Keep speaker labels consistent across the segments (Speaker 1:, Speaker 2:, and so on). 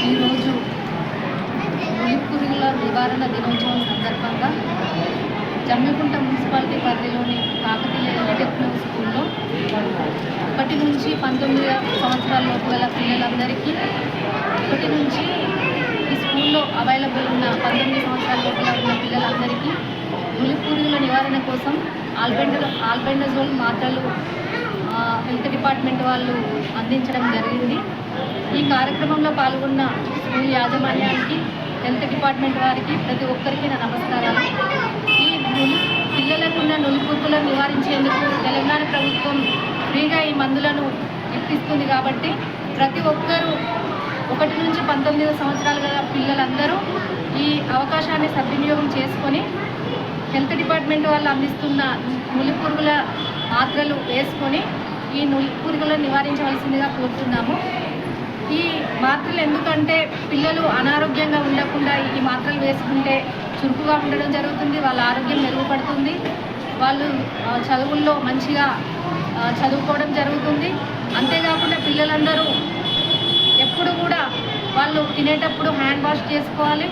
Speaker 1: ఈరోజు పురుగుల నివారణ దినోత్సవం సందర్భంగా జమ్మికుంట మున్సిపాలిటీ పరిధిలోని కాకతీయ టెక్నికల్ స్కూల్లో ఒకటి నుంచి పంతొమ్మిది సంవత్సరాల లోపు గల పిల్లలందరికీ ఒకటి నుంచి ఈ స్కూల్లో అవైలబుల్ ఉన్న పంతొమ్మిది సంవత్సరాల లోపల ఉన్న పిల్లలందరికీ నులి పురుగుల నివారణ కోసం ఆల్బెండ ఆల్బెండజోల్ మాత్రలు హెల్త్ డిపార్ట్మెంట్ వాళ్ళు అందించడం జరిగింది. ఈ కార్యక్రమంలో పాల్గొన్న స్కూల్ యాజమాన్యానికి హెల్త్ డిపార్ట్మెంట్ వారికి ప్రతి ఒక్కరికి నా నమస్కారాలు. ఈ పిల్లలకున్న పిల్లలకు ఉన్న నులిపురుగులను నివారించేందుకు తెలంగాణ ప్రభుత్వం ఫ్రీగా ఈ మందులను ఇప్పిస్తుంది కాబట్టి ప్రతి ఒక్కరూ ఒకటి నుంచి పంతొమ్మిది సంవత్సరాలు గల పిల్లలందరూ ఈ అవకాశాన్ని సద్వినియోగం చేసుకొని హెల్త్ డిపార్ట్మెంట్ వాళ్ళు అందిస్తున్న నులిపురుగుల మాత్రలు వేసుకొని ఈ నులి పురుగులను నివారించవలసిందిగా కోరుతున్నాము. ఈ మాత్రలు ఎందుకంటే పిల్లలు అనారోగ్యంగా ఉండకుండా ఈ మాత్రలు వేసుకుంటే చురుకుగా ఉండడం జరుగుతుంది వాళ్ళ ఆరోగ్యం మెరుగుపడుతుంది వాళ్ళు చదువుల్లో మంచిగా చదువుకోవడం జరుగుతుంది. అంతేకాకుండా పిల్లలందరూ ఎప్పుడు కూడా వాళ్ళు తినేటప్పుడు హ్యాండ్ వాష్ చేసుకోవాలి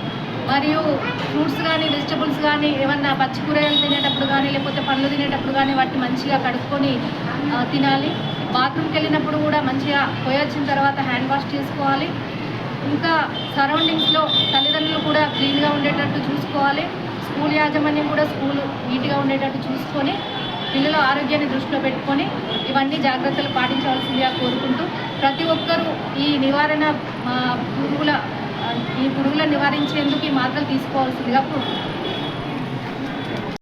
Speaker 1: మరియు ఫ్రూట్స్ కానీ వెజిటబుల్స్ కానీ ఏమన్నా పచ్చి కూరగాయలు తినేటప్పుడు కానీ లేకపోతే పండ్లు తినేటప్పుడు కానీ వాటిని మంచిగా కడుక్కొని తినాలి. బాత్రూమ్కి వెళ్ళినప్పుడు కూడా మంచిగా పోయొచ్చిన తర్వాత హ్యాండ్ వాష్ చేసుకోవాలి. ఇంకా సరౌండింగ్స్లో తల్లిదండ్రులు కూడా క్లీన్గా ఉండేటట్టు చూసుకోవాలి. స్కూల్ యాజమాన్యం కూడా స్కూల్ నీట్గా ఉండేటట్టు చూసుకొని పిల్లల ఆరోగ్యాన్ని దృష్టిలో పెట్టుకొని ఇవన్నీ జాగ్రత్తలు పాటించవలసిందిగా కోరుకుంటూ ప్రతి ఒక్కరూ ఈ నివారణ పురుగుల ఈ పురుగులను నివారించేందుకు ఈ మాత్రలు తీసుకోవాల్సిందిగా కోరుతున్నాను